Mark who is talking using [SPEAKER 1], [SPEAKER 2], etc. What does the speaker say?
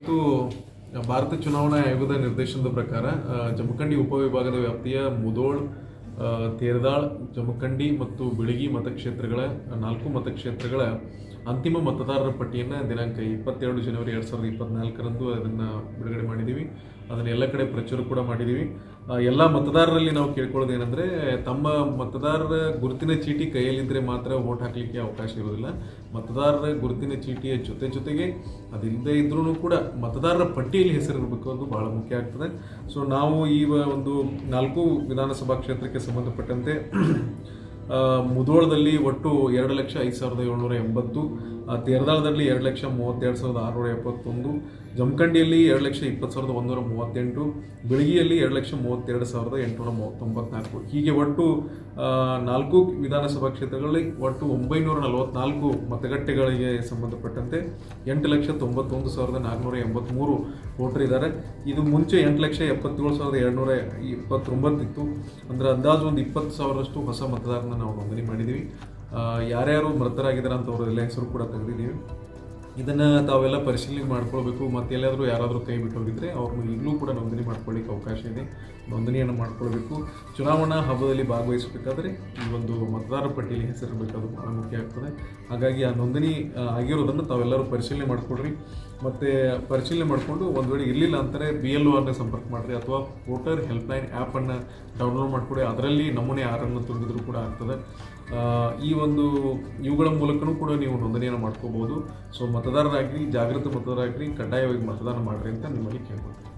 [SPEAKER 1] ಮತ್ತು ಭಾರತ ಚುನಾವಣಾ ಆಯೋಗದ ನಿರ್ದೇಶನದ ಪ್ರಕಾರ ಜಮಖಂಡಿ ಉಪವಿಭಾಗದ ವ್ಯಾಪ್ತಿಯ ಮುದೋಳ್ ತೇರ್ದಾಳ್, ಜಮಖಂಡಿ ಮತ್ತು ಬಿಳಗಿ ಮತಕ್ಷೇತ್ರಗಳ, ನಾಲ್ಕು ಮತಕ್ಷೇತ್ರಗಳ ಅಂತಿಮ ಮತದಾರರ ಪಟ್ಟಿಯನ್ನು ದಿನಾಂಕ ಇಪ್ಪತ್ತೆರಡು ಜನವರಿ ಎರಡು ಸಾವಿರದ ಇಪ್ಪತ್ನಾಲ್ಕರಂದು ಅದನ್ನು ಬಿಡುಗಡೆ ಮಾಡಿದ್ದೀವಿ ಅದನ್ನು ಎಲ್ಲ ಕಡೆ ಪ್ರಚಾರ ಕೂಡ ಮಾಡಿದ್ದೀವಿ ಎಲ್ಲ ಮತದಾರರಲ್ಲಿ ನಾವು ಕೇಳ್ಕೊಳ್ಳೋದು ಏನಂದರೆ, ತಮ್ಮ ಮತದಾರರ ಗುರುತಿನ ಚೀಟಿ ಕೈಯಲ್ಲಿದ್ದರೆ ಮಾತ್ರ ವೋಟ್ ಹಾಕಲಿಕ್ಕೆ ಅವಕಾಶ ಇರೋದಿಲ್ಲ ಮತದಾರರ ಗುರುತಿನ ಚೀಟಿಯ ಜೊತೆ ಜೊತೆಗೆ ಅದಿಲ್ಲದೆ ಇದ್ರೂ ಕೂಡ ಮತದಾರರ ಪಟ್ಟಿಯಲ್ಲಿ ಹೆಸರಿರಬೇಕು ಅದು ಬಹಳ ಮುಖ್ಯ ಆಗ್ತದೆ. ಸೊ ನಾವು ಈ ಒಂದು ನಾಲ್ಕು ವಿಧಾನಸಭಾ ಕ್ಷೇತ್ರಕ್ಕೆ ಸಂಬಂಧಪಟ್ಟಂತೆ ಮುಧೋಳದಲ್ಲಿ ಒಟ್ಟು ಎರಡು ಲಕ್ಷ ಐದು ಸಾವಿರದ ಏಳ್ನೂರ ಎಂಬತ್ತು ತೇರದಾಳದಲ್ಲಿ ಎರಡು ಲಕ್ಷ ಮೂವತ್ತೆರಡು ಸಾವಿರದ ಆರುನೂರ ಎಪ್ಪತ್ತೊಂದು, ಜಮಖಂಡಿಯಲ್ಲಿ ಎರಡು ಲಕ್ಷ ಇಪ್ಪತ್ತು ಸಾವಿರದ ಒಂದೂರ ಮೂವತ್ತೆಂಟು, ಬಿಳಗಿಯಲ್ಲಿ ಎರಡು ಲಕ್ಷ ಮೂವತ್ತೆರಡು ಸಾವಿರದ ಎಂಟುನೂರ ಮೂವತ್ತೊಂಬತ್ನಾಲ್ಕು. ಹೀಗೆ ಒಟ್ಟು ನಾಲ್ಕು ವಿಧಾನಸಭಾ ಕ್ಷೇತ್ರಗಳಲ್ಲಿ ಒಟ್ಟು ಒಂಬೈನೂರ ನಲವತ್ನಾಲ್ಕು ಮತಗಟ್ಟೆಗಳಿಗೆ ಸಂಬಂಧಪಟ್ಟಂತೆ ಎಂಟು ಲಕ್ಷ ತೊಂಬತ್ತೊಂದು ಸಾವಿರದ ನಾಲ್ಕುನೂರ ಎಂಬತ್ತ್ಮೂರು ವೋಟರ್ ಇದ್ದಾರೆ. ಇದು ಮುಂಚೆ ಎಂಟು ಲಕ್ಷ ಎಪ್ಪತ್ತೇಳು ಸಾವಿರದ ಎರಡುನೂರ ಇಪ್ಪತ್ತೊಂಬತ್ತಿತ್ತು. ಅಂದರೆ ಅಂದಾಜು ಒಂದು ಇಪ್ಪತ್ತು ಸಾವಿರದಷ್ಟು ಹೊಸ ಮತದಾರನ ನಾವು ನೋಂದಣಿ ಮಾಡಿದ್ದೀವಿ ಯಾರ್ಯಾರು ಮೃತರಾಗಿದ್ದಾರೆ ಅಂತ ಅವರೆಲ್ಲ ಹೆಸರು ಕೂಡ ತೆಗೆದಿದ್ದೀವಿ. ಇದನ್ನು ತಾವೆಲ್ಲ ಪರಿಶೀಲನೆ ಮಾಡ್ಕೊಳ್ಬೇಕು, ಮತ್ತು ಎಲ್ಲಾದರೂ ಯಾರಾದರೂ ಕೈ ಬಿಟ್ಟು ಹೋಗಿದ್ರೆ ಅವ್ರನ್ನ ಈಗಲೂ ಕೂಡ ನೋಂದಣಿ ಮಾಡ್ಕೊಳ್ಳಿಕ್ಕೆ ಅವಕಾಶ ಇದೆ. ನೋಂದಣಿಯನ್ನು ಮಾಡ್ಕೊಳ್ಬೇಕು. ಚುನಾವಣಾ ಹಬ್ಬದಲ್ಲಿ ಭಾಗವಹಿಸಬೇಕಾದ್ರೆ ಈ ಒಂದು ಮತದಾರ ಪಟ್ಟಿಯಲ್ಲಿ ಹೆಸರಿರಬೇಕು ಬಹಳ ಮುಖ್ಯ ಆಗ್ತದೆ. ಹಾಗಾಗಿ ಆ ನೋಂದಣಿ ಆಗಿರೋದನ್ನು ತಾವೆಲ್ಲರೂ ಪರಿಶೀಲನೆ ಮಾಡಿಕೊಡ್ರಿ ಮತ್ತು ಪರಿಶೀಲನೆ ಮಾಡಿಕೊಂಡು ಒಂದು ವೇಳೆ ಇರಲಿಲ್ಲ ಅಂತಾರೆ ಬಿ ಎಲ್ ಒ ಸಂಪರ್ಕ ಮಾಡಿರಿ ಅಥವಾ ವೋಟರ್ ಹೆಲ್ಪ್ಲೈನ್ ಆ್ಯಪನ್ನು ಡೌನ್ಲೋಡ್ ಮಾಡಿಕೊಡಿ. ಅದರಲ್ಲಿ ನಮೂನೆ ಆರನ್ನು ತುಂಬಿದ್ರು ಕೂಡ ಆಗ್ತದೆ. ಈ ಒಂದು ಇವುಗಳ ಮೂಲಕನೂ ಕೂಡ ನೀವು ನೋಂದಣಿಯನ್ನು ಮಾಡ್ಕೋಬೋದು. ಸೊ ಮತದಾರರಾಗ್ರಿ ಜಾಗೃತ ಮತದಾರರಾಗ್ರಿ ಕಡ್ಡಾಯವಾಗಿ ಮತದಾನ ಮಾಡಿರಿ ಅಂತ ನಿಮ್ಮಲ್ಲಿ ಕೇಳ್ಕೊತೀನಿ